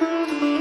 Good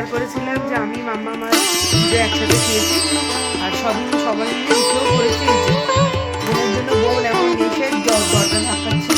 share করেছিলাম যে আমি মাম্মা মার যে একসাথে খেয়েছি। আর সব সবাই মিলে উঠেও করেছি বোনের জন্য বোন এখন এসে দরজা ধাক্কাচ্ছিল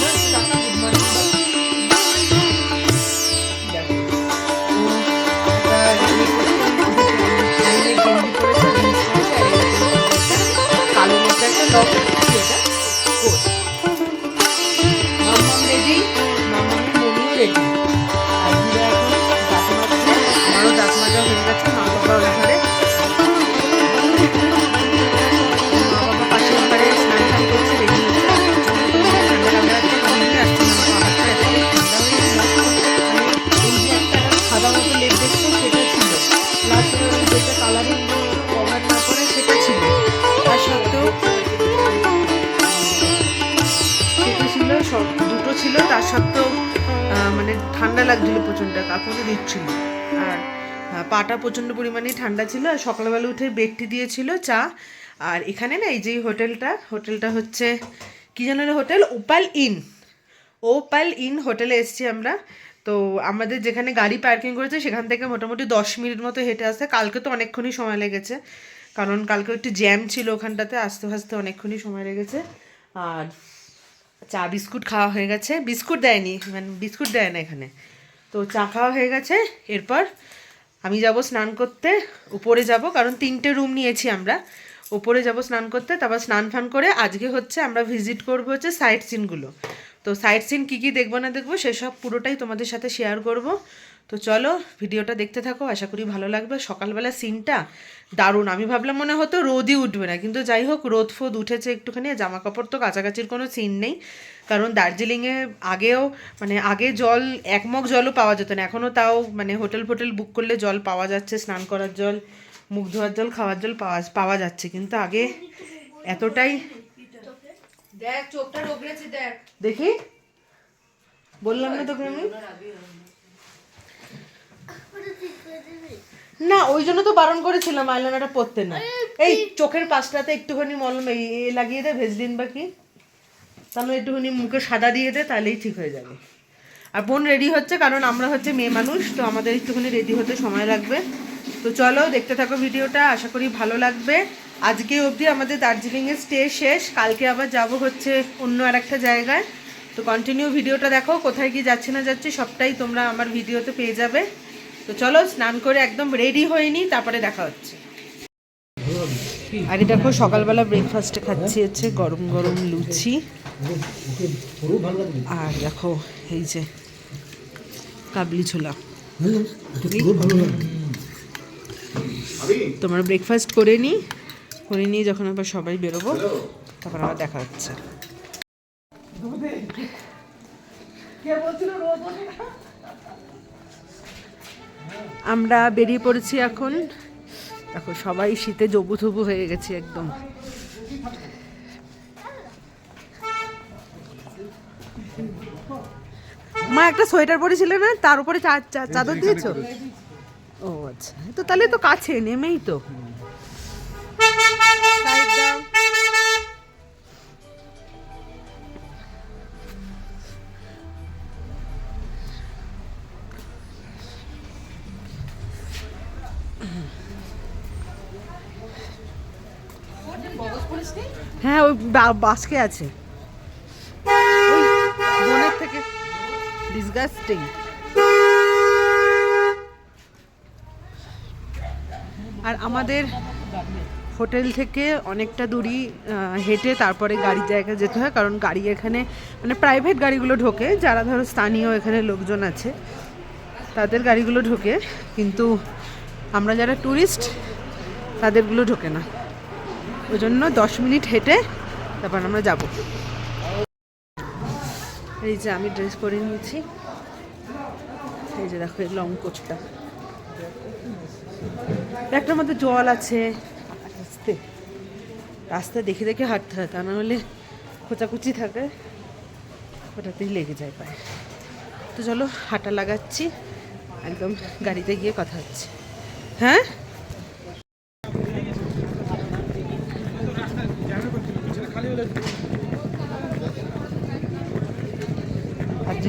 পাটা প্রচণ্ড পরিমাণে ঠান্ডা ছিল, আর সকালবেলা উঠে বেডটি দিয়েছিল চা। আর এখানে না, এই যে হোটেলটা হোটেলটা হচ্ছে, কী যেন hotel? Opal Inn. Opal Inn হোটেলে এসেছি আমরা। তো আমাদের যেখানে গাড়ি পার্কিং করেছে, সেখান থেকে মোটামুটি দশ মিনিট মতো হেঁটে আসতে। কালকে তো অনেকক্ষণই সময় লেগেছে, কারণ কালকে একটু জ্যাম ছিল ওখানটাতে, আসতে আসতে অনেকক্ষণই সময় লেগেছে। আর চা, বিস্কুট খাওয়া হয়ে গেছে। বিস্কুট দেয়নি মানে বিস্কুট দেয় না এখানে। তো চা খাওয়া হয়ে গেছে। এরপর আমি যাব স্নান করতে, উপরে যাব, কারণ তিনটে রুম নিয়েছি আমরা। উপরে যাব স্নান করতে, তারপর স্নান ফান করে আজকে হচ্ছে আমরা ভিজিট করব হচ্ছে সাইট সিনগুলো তো সাইট সিন কী কী দেখব না দেখব, সেসব পুরোটাই তোমাদের সাথে শেয়ার করব। তো চলো ভিডিওটা দেখতে থাকো আশা করি ভালো লাগবে। সকালবেলা সিনটা দারুণ। আমি ভাবলাম মনে হতো রোদই উঠবে না কিন্তু যাই হোক রোদ ফোদ উঠেছে একটুখানি জামা কাপড় তো কাছাকাছির কোনো সিন নেই। কারণ দার্জিলিংয়ে আগেও মানে আগে জল একমগ জলও পাওয়া যেত না এখনও তাও মানে হোটেল ফোটেল বুক করলে জল পাওয়া যাচ্ছে স্নান করার জল মুখ ধোয়ার জল খাওয়ার জল পাওয়া পাওয়া যাচ্ছে। কিন্তু আগে এতটাই দেখ চোখটা দেখ। দেখি। বললাম না তোকে আমি? না ওই জন্য তো বারণ করেছিলাম আইলানাটা পরতে না। এই চোখের পাশটাতে একটুখানি মলম লাগিয়ে দে ভেজলিন বাকি তাহলে একটুখানি মুখে সাদা দিয়ে দে তাহলেই ঠিক হয়ে যাবে। আর বোন রেডি হচ্ছে কারণ আমরা হচ্ছে মেয়ে মানুষ তো আমাদের একটুখানি রেডি হতে সময় লাগবে। তো চলো দেখতে থাকো ভিডিওটা আশা করি ভালো লাগবে। আজকে অবধি আমাদের দার্জিলিংয়ের স্টে শেষ কালকে আবার যাব হচ্ছে অন্য আর একটা জায়গায়। তো কন্টিনিউ ভিডিওটা দেখো কোথায় কি যাচ্ছে না যাচ্ছে সবটাই তোমরা আমার ভিডিওতে পেয়ে যাবে। তো চলো স্নান করে একদম রেডি হয়ে নিই, তারপরে দেখা হচ্ছে। আগে দেখো, সকালবেলা ব্রেকফাস্টে খাচ্ছি হচ্ছে গরম গরম লুচি। আর দেখো, এই যে কাবলি ছোলা। তোমার ব্রেকফাস্ট করে নিই, করে নিয়ে যখন আবার সবাই বেরোবো তখন আবার দেখা হচ্ছে। আমরা বেরিয়ে পড়েছি এখন। দেখো সবাই শীতে জবু থবু হয়ে গেছে একদম। মা একটা সোয়েটার পরেছিলে না? তার উপরে চাদর দিয়েছ? ও আচ্ছা। তো তাহলে তো কাছে নেমেই তো। হ্যাঁ ওই বাস্কে আছে। ওই থেকে। আর আমাদের হোটেল থেকে অনেকটা দূরই হেঁটে তারপরে গাড়ির জায়গায় যেতে হয়, কারণ গাড়ি এখানে মানে প্রাইভেট গাড়িগুলো ঢোকে, যারা ধরো স্থানীয় এখানে লোকজন আছে, তাদের গাড়িগুলো ঢোকে, কিন্তু আমরা যারা ট্যুরিস্ট তাদেরগুলো ঢোকে না। ওই জন্য দশ মিনিট হেঁটে তারপর আমরা যাব। এই যে আমি ড্রেস পরে নিয়েছি। এই যে দেখো লং কোচটা ব্যাগটার মধ্যে জল আছে। আস্তে। রাস্তা দেখে দেখে হাঁটতে হয়, তা না হলে খোঁচাকুচি থাকে। ওটাতেই লেগে যায় পায়ে। তো চলো, হাঁটা লাগাচ্ছি। একদম গাড়িতে গিয়ে কথা হচ্ছে। হ্যাঁ?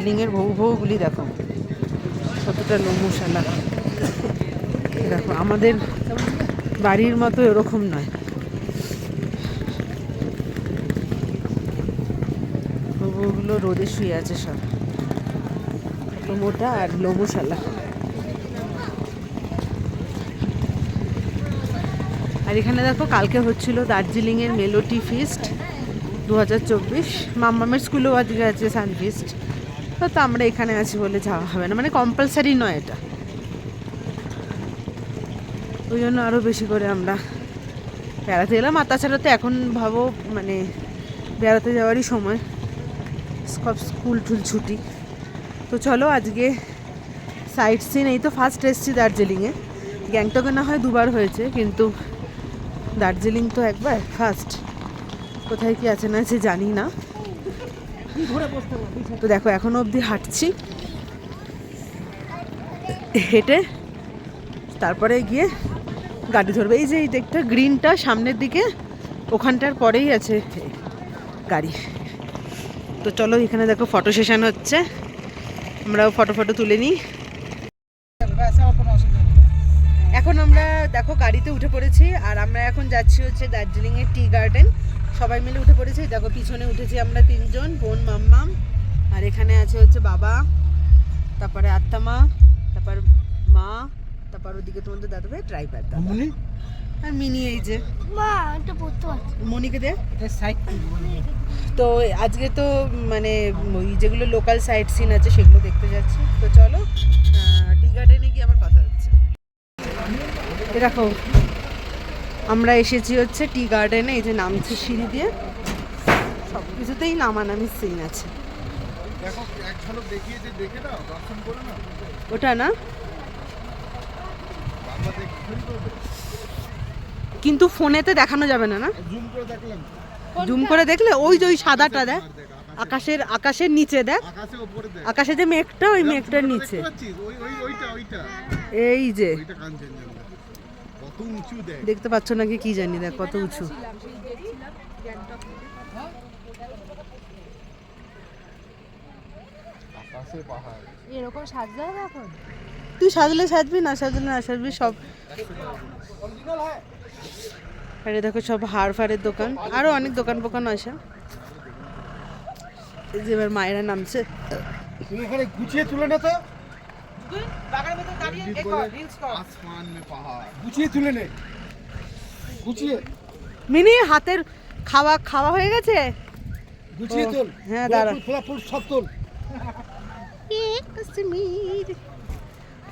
দার্জিলিংয়ের বহু বহুগুলি দেখো। কতটা লোমশালা। দেখো, আমাদের বাড়ির মতো এরকম নয়। বহুগুলো রোদে শুয়ে আছে সব। কত মোটা আর লোমশালা। আর এখানে দেখো, কালকে হচ্ছিল দার্জিলিংয়ের মেলোটি ফিস্ট। দু হাজার চব্বিশ। মাম্মামের স্কুলেও আজকে আছে সান ফিস্ট। তো আমরা এখানে আছি বলে যাওয়া হবে না। মানে কম্পালসারি নয় এটা। ওই জন্য আরও বেশি করে আমরা বেড়াতে গেলাম আর তাছাড়া তো এখন ভাবো মানে বেড়াতে যাওয়ারই সময়। সব স্কুল টুল ছুটি। তো চলো আজকে সাইট সিন এই তো ফার্স্ট এসছি দার্জিলিংয়ে। গ্যাংটকে না হয় দুবার হয়েছে, কিন্তু দার্জিলিং তো একবার ফার্স্ট কোথায় কি আছে না আছে জানি না। তো দেখো, এখনও অবধি হাঁটছি। হেঁটে তারপরে গিয়ে গাড়ি ধরবে। এই যে এই দিকটা, গ্রিনটা সামনের দিকে, ওখানটার পরেই আছে গাড়ি। তো চলো, এখানে দেখো ফটো সেশন হচ্ছে। আমরাও ফটো ফটো তুলে নিই। এখন আমরা, দেখো, গাড়িতে উঠে পড়েছি, আর আমরা এখন যাচ্ছি হচ্ছে দার্জিলিংয়ের টি গার্ডেন সবাই মিলে উঠে পড়েছি। দেখো পিছনে উঠেছি আমরা তিনজন বোন মাম্মাম আর এখানে আছে হচ্ছে বাবা তারপরে আত্মা তারপর মা তারপর ওদিকে তোমাদের দাদা ভাই ড্রাইভার দাদা। আর মিনি এই যে। মনিকে দে। তো আজকে তো মানে ওই যেগুলো লোকাল সাইট সিন আছে সেগুলো দেখতে যাচ্ছি। তো চলো টি গার্ডেনে গিয়ে আমার কথা হচ্ছে। এ দেখো আমরা এসেছি হচ্ছে টি গার্ডেনে এই যে নামছি সিঁড়ি দিয়ে। সব কিছুতেই নামানামি সিন আছে। দেখো এক ঝলক দেখিয়েছে দেখে নাও দর্শন করে নাও। ওটা না? কিন্তু ফোনেতে দেখানো যাবে না না? জুম করে দেখলাম। জুম করে দেখলে ওই যে ওই সাদাটা দেখ আকাশের আকাশের নিচে দেখ। আকাশে ওপরে দেখ। আকাশে যে মেঘটা ওই মেঘটার নিচে। দেখতে পাচ্ছিস? ওই ওই ওইটা ওইটা। এই যে ওইটা কাঞ্চনজঙ্ঘা কত উঁচু দেখ দেখতে পাচ্ছ নাকি কি জানি দেখ কত উঁচু। এরকম হবে এখন তুই সাজলে সাজবি না সাজলে না সাজবি সব। আরে দেখো সব হাড় ফাড়ের দোকান। আরও অনেক দোকান ফোকান আছে। এই যে এবার মায়েরা নামছে। তুমি এখানে গুছিয়ে তুলে না তো। আসমান মে পাহাড়। গুছিয়ে তুলে নে। গুছিয়ে। মিনি হাতের খাওয়া খাওয়া হয়ে গেছে? গুছিয়ে তোল। হ্যাঁ, দাঁড়া। ফুল, ফুল সব তোল।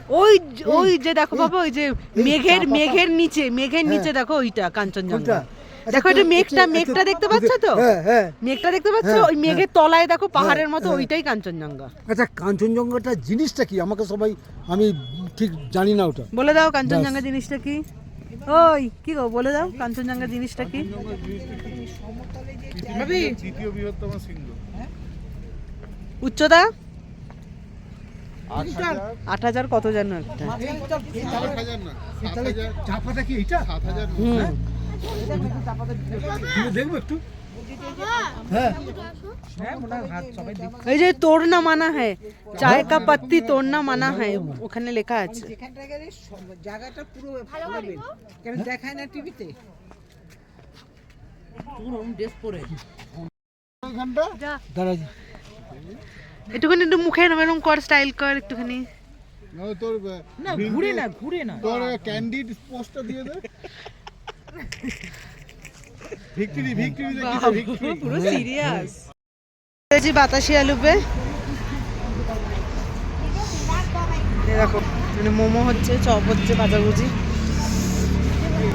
ওই ওই যে দেখো বাবা ওই যে মেঘের মেঘের নিচে মেঘের নিচে দেখো ওইটা কাঞ্চনজঙ্ঘা? দেখো এটা মেঘটা মেঘটা দেখতে পাচ্ছ তো? হ্যাঁ হ্যাঁ। মেঘটা দেখতে পাচ্ছ? হ্যাঁ, ওই মেঘের তলায় দেখো পাহাড়ের মতো ওইটাই কাঞ্চনজঙ্ঘা। আচ্ছা কাঞ্চনজঙ্ঘাটা জিনিসটা কি? আমাকে সবাই আমি ঠিক জানি না ওটা। বলে দাও কাঞ্চনজঙ্ঘা জিনিসটা কি? ওই কি গো বলে দাও কাঞ্চনজঙ্ঘা জিনিসটা কি? দ্বিতীয় বৃহত্তম শৃঙ্গ উচ্চতা? আট হাজার। আট হাজার কত জানো একটা। দেখবে একটু হ্যাঁ এই যে তোড়না মানা হ্যায় চায় কা পাত্তি তোড়না মানা হ্যায় ওখানে লেখা আছে। জায়গাটা পুরো কেন দেখায় না টিভিতে একটুখানি একটু মুখে এরম কর স্টাইল কর একটুখানি। না তোর ঘুরে না ঘুরে না। তোর ক্যান্ডিড পোস্টটা দিয়ে দে। Victory victory victory. পুরো সিরিয়াস পেয়েছি বাতাসি আলু পে এরকম মানে মোমো হচ্ছে চপ হচ্ছে ভাজাভুজি।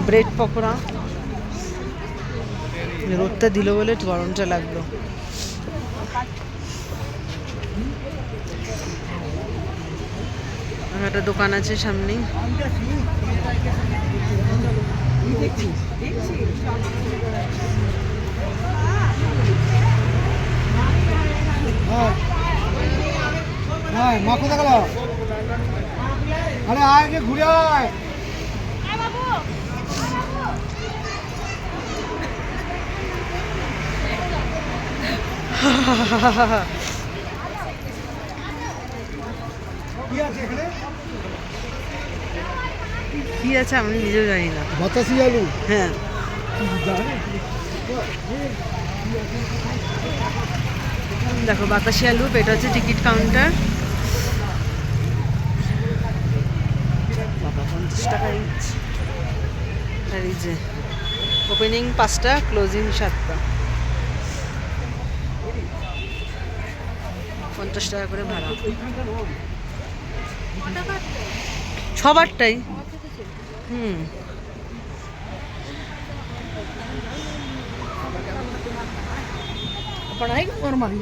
ব্রেড পকোড়া। রোদটা দিল বলে গরমটা লাগল। একটা দোকান আছে সামনেই। মা কোথা গেল আরে আয় যে ঘুরে আয় কি আছে এখানে কি আছে আমি নিজেও জানি না। বাতাসি আলু? হ্যাঁ। দেখো বাতাসি আলু এটা হচ্ছে টিকিট কাউন্টার। বাবা পঞ্চাশ টাকা আর এই যে ওপেনিং পাঁচটা ক্লোজিং সাতটা। পঞ্চাশ টাকা করে ভাড়া। সবারটাই হুম पढ़ाई और मारी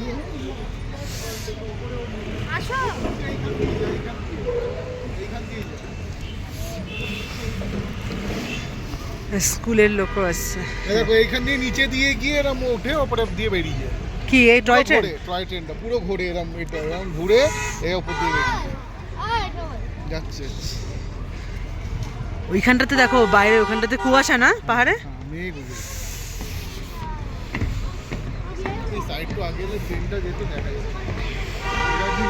স্কুলের লোকও আসছে দেখো এইখান দিয়ে নিচে দিয়ে গিয়ে এরম ওঠে ওপরে দিয়ে বেরিয়ে যায় কি এই টয় ট্রেন টয় ট্রেনটা পুরো ঘোরে এরম এটা এরম ঘুরে এই ওপর দিয়ে বেরিয়ে যায়। যাচ্ছে ওইখানটাতে দেখো বাইরে ওখানটাতে কুয়াশা না পাহাড়ে? হ্যাঁ, দেখা।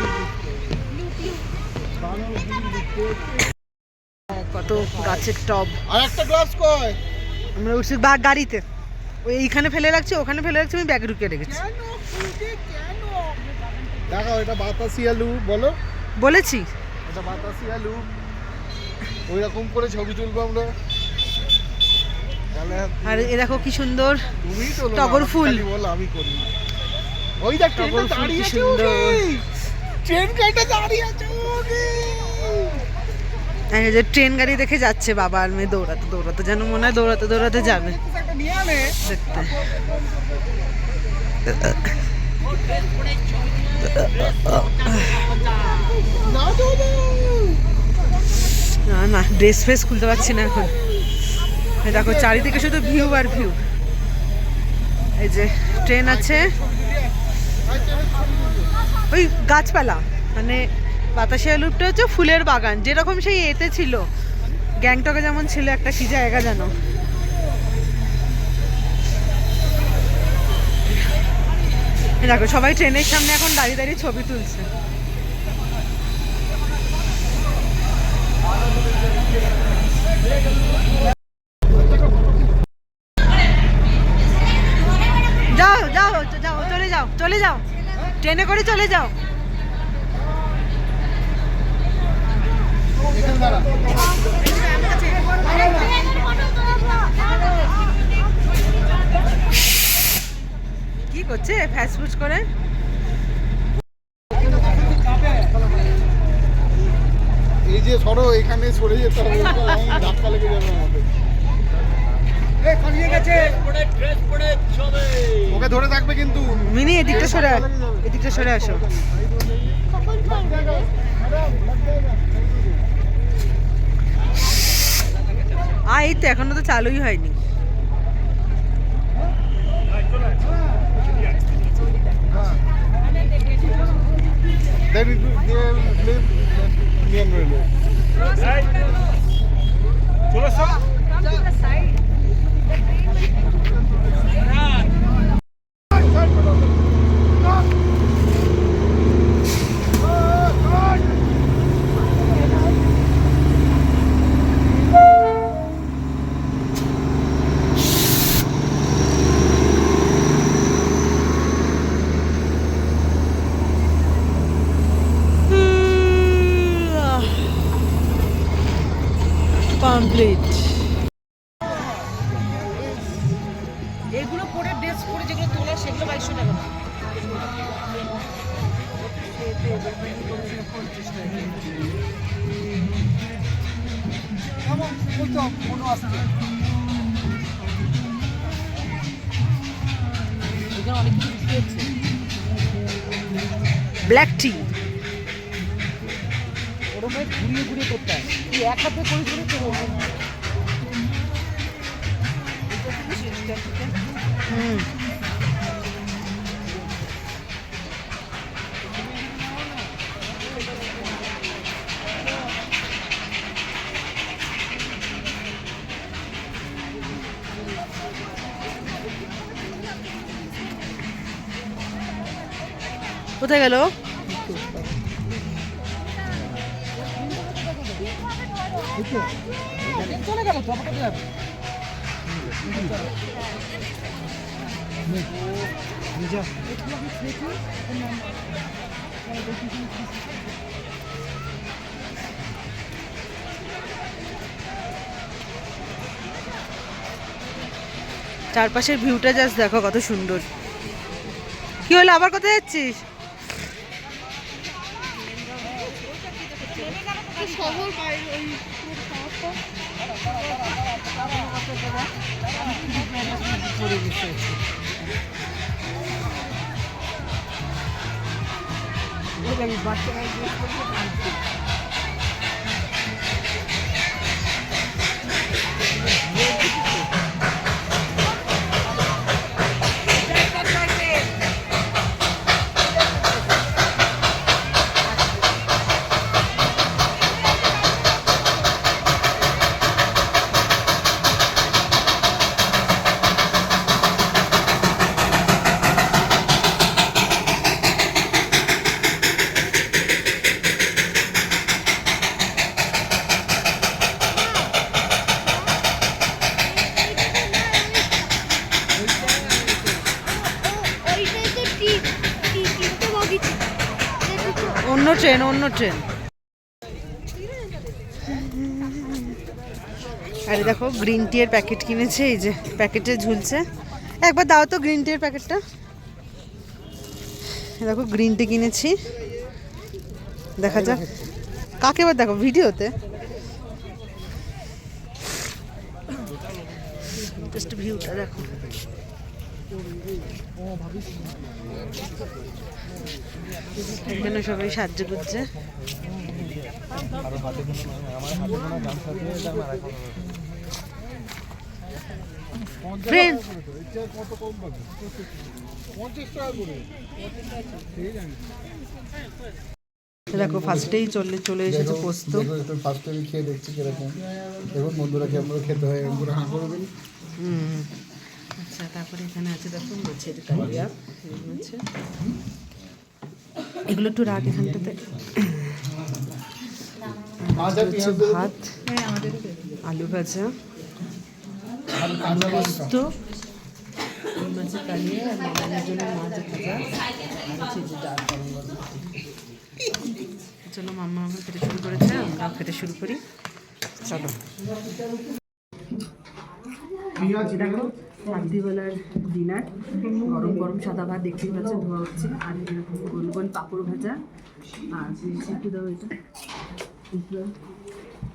কত গাছের টব। আর একটা গ্লাস কয় আমরা উঠছি বা গাড়িতে। ওই এইখানে ফেলে রাখছি ওখানে ফেলে রাখছি আমি ব্যাগে ঢুকিয়ে রেখেছি। দেখাও এটা বাতাসি আলু বলো। বলেছি। এটা বাতাসি আলু ওই রকম করে ছবি তুলবো আমরা। আর এ দেখো কি সুন্দর টগর ফুল। আমি করি। ওই দেখ টগর ফুল দাঁড়িয়ে কি আছে সুন্দর। ট্রেন গাড়িটা দাঁড়িয়ে আছে এই যে ট্রেন গাড়ি দেখে যাচ্ছে বাবা আর মেয়ে দৌড়াতে দৌড়াতে যেন মনে হয় দৌড়াতে দৌড়াতে যাবে। দেখতে। না। না। না ড্রেস ফ্রেস খুলতে পারছি না এখন। দেখো, চারিদিকে শুধু ভিউ আর ভিউ এই যে ট্রেন আছে। ওই গাছপালা মানে বাতাসি আলুটা হচ্ছে ফুলের বাগান, যেরকম সেই এতে ছিল। গ্যাংটকে যেমন ছিল একটা, কি জায়গা যেন দেখো, সবাই ট্রেনের সামনে এখন দাঁড়িয়ে দাঁড়িয়ে ছবি তুলছে। যাও যাও যাও, চলে যাও চলে যাও। ট্রেনে করে চলে যাও। কি করছে? ফ্যাসফুস করে? এই যে সরো এখানে সরে যেতে হবে। ধাক্কা লেগে যাবে আমাদের। ওকে ধরে থাকবে কিন্তু। মিনি এদিকটা সরে এদিকটা সরে আসো। আ এই তো এখনও তো চালুই হয়নি। Then it will, they will Right. Come to the side. The train will black tea ওরকম ঘুরিয়ে ঘুরিয়ে করতে হয়। তুই এক হাতে করে করে তো হুম। কোথায় গেল? চলে গেল তো আমাকে যাবে। চারপাশের ভিউটা জাস্ট দেখো কত সুন্দর। কি হলো আবার কোথায় যাচ্ছিস? ওইটাই ট্রেন, অন্য ট্রেন। আরে দেখো গ্রিন টি এর প্যাকেট কিনেছে, এই যে প্যাকেটে ঝুলছে। একবার দাও তো গ্রিন টি এর প্যাকেটটা দেখো গ্রিন টি কিনেছি। দেখা যাক। কাকে এবার দেখো, ভিডিওতে? ভিউটা দেখো। এখানে সবাই সাহায্য করছে। দেখো ফার্স্টেই চলে চলে এসেছে পোস্ত। ফার্স্ট খেয়ে দেখছি কীরকম। দেখুন বন্ধুরা কেমন খেতে হয় করে হাঁ করে দিন হুম। আচ্ছা তারপরে এখানে আছে দেখো মাছের কালিয়া। আছে এগুলো একটু রাখ এখানটাতে। হচ্ছে ভাত আলু ভাজা পোস্ত মাছের কালিয়া আর মামানের জন্য মাছ ভাজা আর হচ্ছে যে ডাল চলো মাম্মা আমার খেতে শুরু করেছে আমরা খেতে শুরু করি। চলো। দেখো? রাত্রিবেলার ডিনার গরম গরম সাদা ভাত, দেখতেই পাচ্ছেন ধোয়া হচ্ছে। আর গোল গোল পাঁপড় ভাজা, আর একটু দাও এটা?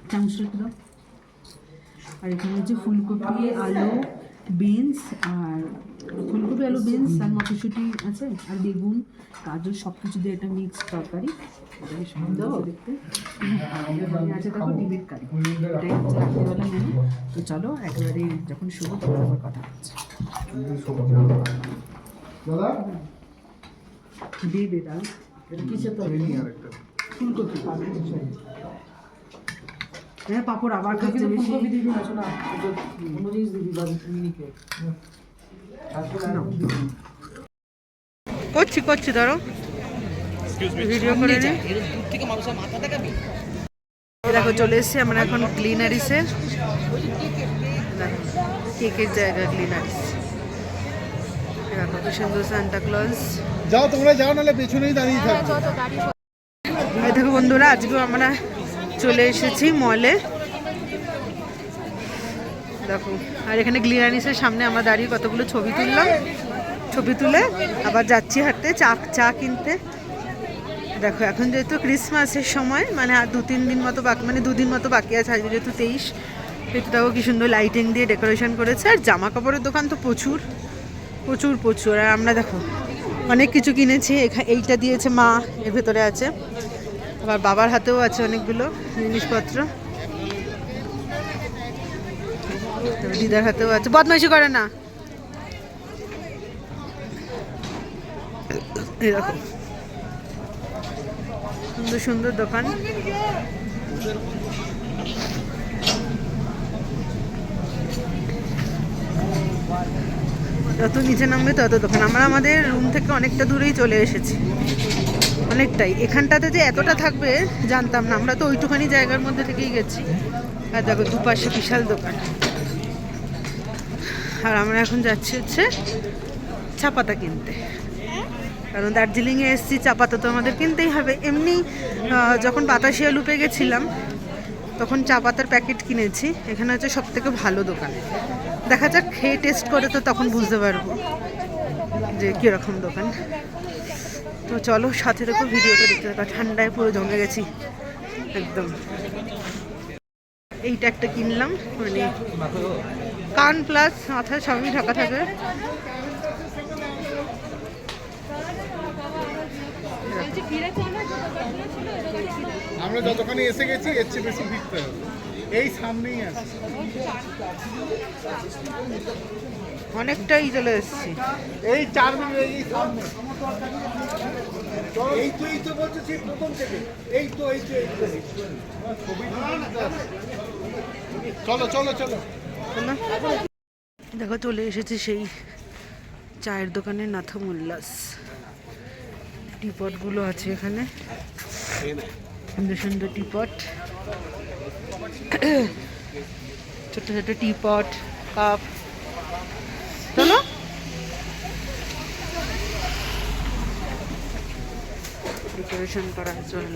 চামচ একটু দাও? আর এখানে হচ্ছে ফুলকপি, আলু বিনস আর ফুলকপি আলু বিনস আর মটরশুঁটি আছে আর বেগুন গাজর সব কিছু দিয়ে একটা মিক্স তরকারি। দেখতে। আছে দেখো ডিমের কারি। এটাই হচ্ছে রাত্রিবেলা মেনু তো চলো একেবারে যখন শুরু তখন আবার কথা হচ্ছে। দিয়ে কিসের ফুলকপি। হ্যাঁ পাপড় আবার খাচ্ছে বেশি। করে নে দূর থেকে মানুষের মাথা দেখাবি? এই দেখো চলে এসেছি আমরা এখন ক্লিনারিসে কেকের জায়গা ক্লিনারিস কত সুন্দর সান্টা ক্লজ যাও তোমরা যাও নাহলে পেছনেই দাঁড়িয়ে থাকবে দেখো বন্ধুরা আজকেও আমরা চলে এসেছি মলে দেখো। আর এখানে গ্লিনারিসের সামনে আমরা দাঁড়িয়ে কতগুলো ছবি তুললাম। ছবি তুলে আবার যাচ্ছি হাঁটতে, চা চা কিনতে। দেখো, এখন যেহেতু ক্রিসমাসের সময় মানে আর দু, তিন দিন মতো বাকি মানে দুদিন মতো বাকি আছে আজকে যেহেতু তেইশ ভেতরটাও কি সুন্দর লাইটিং দিয়ে ডেকোরেশন করেছে। আর জামা কাপড়ের দোকান তো প্রচুর প্রচুর প্রচুর। আর আমরা দেখো, অনেক কিছু কিনেছি। এইটা দিয়েছে মা, এর ভেতরে আছে। আবার বাবার হাতেও আছে অনেকগুলো জিনিসপত্র। দিদার হাতেও আছে। বদমাইশি করে না। এরকম সুন্দর সুন্দর দোকান। যত নিচে নামবে তত দোকান। আমরা আমাদের রুম থেকে অনেকটা দূরেই চলে এসেছি। অনেকটাই। এখানটাতে যে এতটা থাকবে, জানতাম না। আমরা তো ওইটুখানি জায়গার মধ্যে থেকেই গেছি। আর দেখো, দুপাশে বিশাল দোকান। আর আমরা এখন যাচ্ছি হচ্ছে চা পাতা কিনতে। কারণ দার্জিলিংয়ে এসেছি, চা পাতা তো আমাদের কিনতেই হবে। এমনি যখন বাতাসিয়া লুপে গেছিলাম, তখন চা পাতার প্যাকেট কিনেছি। এখানে হচ্ছে সব থেকে ভালো দোকান। দেখা যাক, খেয়ে টেস্ট করে তো তখন বুঝতে পারব যে কীরকম দোকান। তো চলো, সাথে দেখো ভিডিওটা দেখতে থাকো। ঠান্ডায় পুরো জমে গেছি। একদম। এইটা একটা কিনলাম মানে কান প্লাস মাথায় সবই ঢাকা থাকে। আমরা যতখানি এসে গেছি এর চেয়ে বেশি ভিড়তে হবে। এই সামনেই আছে। অনেকটাই চলে এসেছি। এই চার মিনিট এই সামনে। এই তো এই তো বলছে সেই প্রথম থেকে। এই তো এই তো এই তো। চলো চলো চলো চলো। দেখো, চলে এসেছে সেই চায়ের দোকানের নাথা মোল্লাস টিপটগুলো আছে এখানে। সুন্দর সুন্দর টিপট। ছোট ছোট টিপট, কাপ। চলো। ডেকোরেশন করার জন্য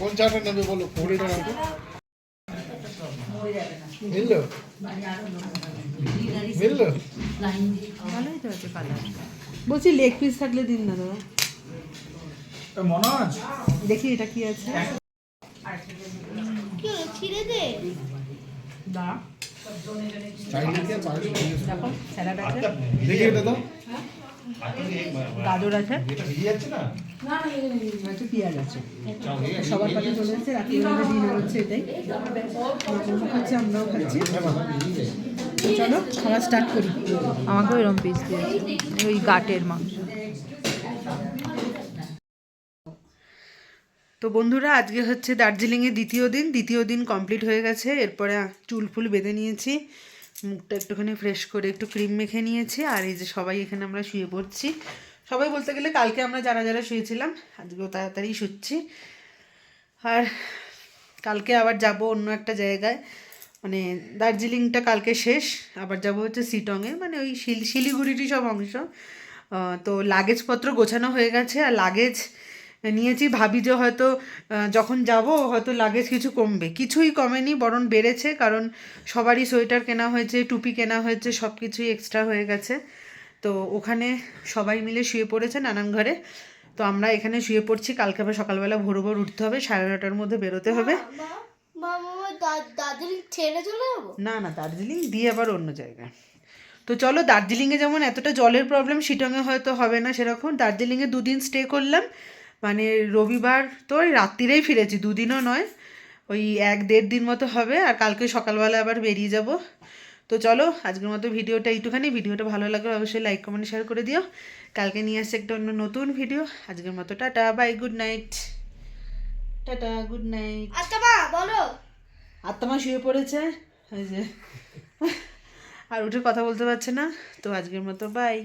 কোন চাটা নেবে বলো? ফোনটা রাখো মিললো? মিললো? ভালোই তো আছে কালার বলছি লেগ পিস থাকলে দিন না দাদা। মনোজ? দেখি এটা কি আছে। ছিঁড়ে দে? দেখো স্যালাড আছে। দেখি এটা দাও। গাজর আছে একটু পেঁয়াজ আছে সবার কাছে চলে এসেছে রাত্রি ডিনার হচ্ছে এটাই মামাও আমরাও খাচ্ছি তো চলো খাওয়া স্টার্ট করি আমাকে ওইরকম পিস দিয়েছে ওই গাটের মাংস তো বন্ধুরা আজকে হচ্ছে দার্জিলিংয়ের দ্বিতীয় দিন দ্বিতীয় দিন কমপ্লিট হয়ে গেছে এরপরে চুল ফুল বেঁধে নিয়েছি মুখটা একটুখানি ফ্রেশ করে একটু ক্রিম মেখে নিয়েছি, আর এই যে সবাই এখানে আমরা শুয়ে পড়ছি। সবাই বলতে গেলে কালকে আমরা যারা যারা শুয়েছিলাম, আজকেও তাড়াতাড়ি শুচ্ছি। আর কালকে আবার যাব অন্য একটা জায়গায়। মানে দার্জিলিংটা কালকে শেষ, আবার যাব হচ্ছে সিটংয়ে মানে ওই শিল, শিলিগুড়িরই সব অংশ। তো লাগেজপত্র গোছানো হয়ে গেছে, আর লাগেজ নিয়েছি ভাবি যে হয়তো যখন যাব হয়তো লাগেজ কিছু কমবে। কিছুই কমেনি বরং বেড়েছে কারণ সবারই সোয়েটার কেনা হয়েছে টুপি কেনা হয়েছে সব কিছুই এক্সট্রা হয়ে গেছে। তো ওখানে সবাই মিলে শুয়ে পড়েছে নানান ঘরে। তো আমরা এখানে শুয়ে পড়ছি কালকে আবার সকালবেলা ভোর ভোর উঠতে হবে সাড়ে নটার মধ্যে বেরোতে হবে। মা মামা দার্জিলিং ছেড়ে চলে যাব? না না দার্জিলিং দিয়ে আবার অন্য জায়গায় তো চলো দার্জিলিংয়ে যেমন এতটা জলের প্রবলেম শিটংয়ে হয়তো হবে না সেরকম। দার্জিলিংয়ে দুদিন স্টে করলাম। মানে রবিবার তো ওই রাত্রিরেই ফিরেছি দুদিনও নয় ওই এক দেড় দিন মতো হবে আর কালকে সকালবেলা আবার বেরিয়ে যাব। তো চলো আজকের মতো ভিডিওটা এইটুখানি। ভিডিওটা ভালো লাগলে অবশ্যই লাইক কমেন্ট শেয়ার করে দিও। কালকে নিয়ে আসছে একটা অন্য নতুন ভিডিও আজকের মতো tata bye good night tata good night আচ্ছা মা বলো। আত্মা শুয়ে পড়েছে। এই যে। আর উঠে কথা বলতে পারছে না। তো আজকের মতো বাই